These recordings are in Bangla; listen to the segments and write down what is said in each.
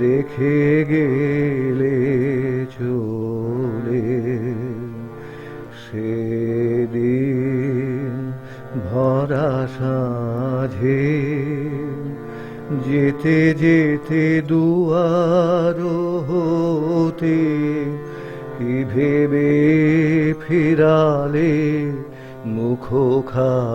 রেখে গেলে চলে। সেদিন ভরা সাঝে যেতে যেতে দুয়ার হতে কি ভেবে ফিরালে মুখখানি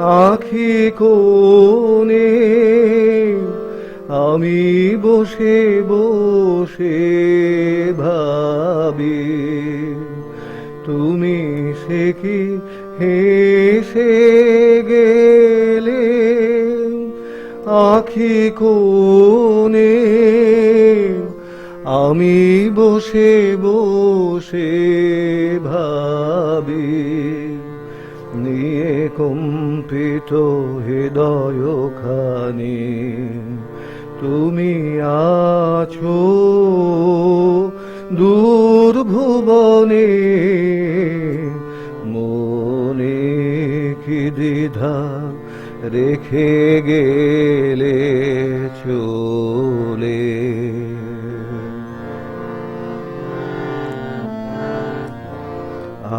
আখি কোণে আমি বসে বসে ভাবি, তুমি সে কি হেসে গেলে? আখি কোণে আমি বসে বসে ভাবি। কম্পিত হৃদয় খানি তুমি আছো দূর ভুবনে মনে কি দ্বিধা রেখে গেলে চলে?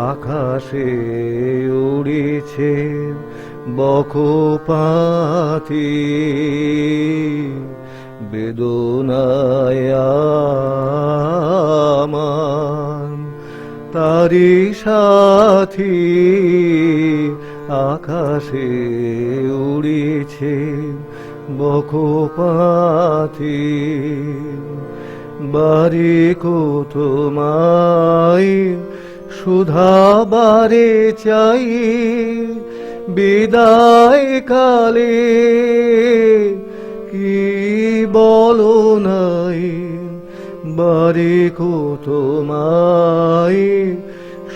আকাশে উড়েছে বকপাতি বেদনায় আমার তারি সাথী আকাশে উড়েছে বকপাতি বাড়ি তোমায় সুধাবারে চাই বিদায় কালে কি বলো নাই? বারে তোমায়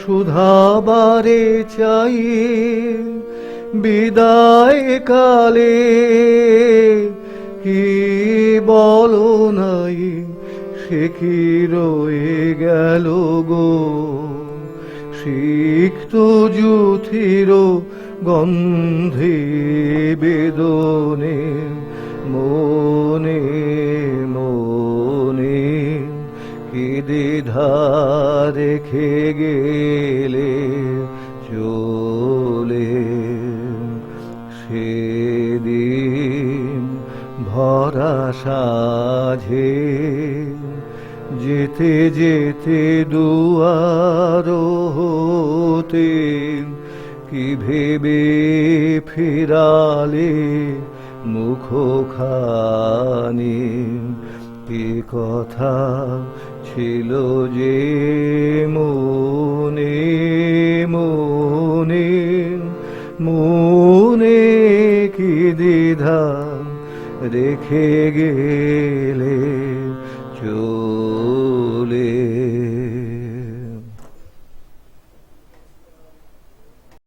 সুধাবারে চাই। বিদায় কালে কি বলো নাই? সে কি রয়ে গেল গো? সিক্ত জুথির গন্ধে বেদনে, মনে মনে কি দ্বিধা রেখে গেলে চলে সেদিন ভরা সাঝে যেতে যেতে দুয়ার হতে কি ভেবে ফিরালে মুখখানি? কি কথা ছিল যে মনে মনে মনে কি দ্বিধা রেখে গেলে?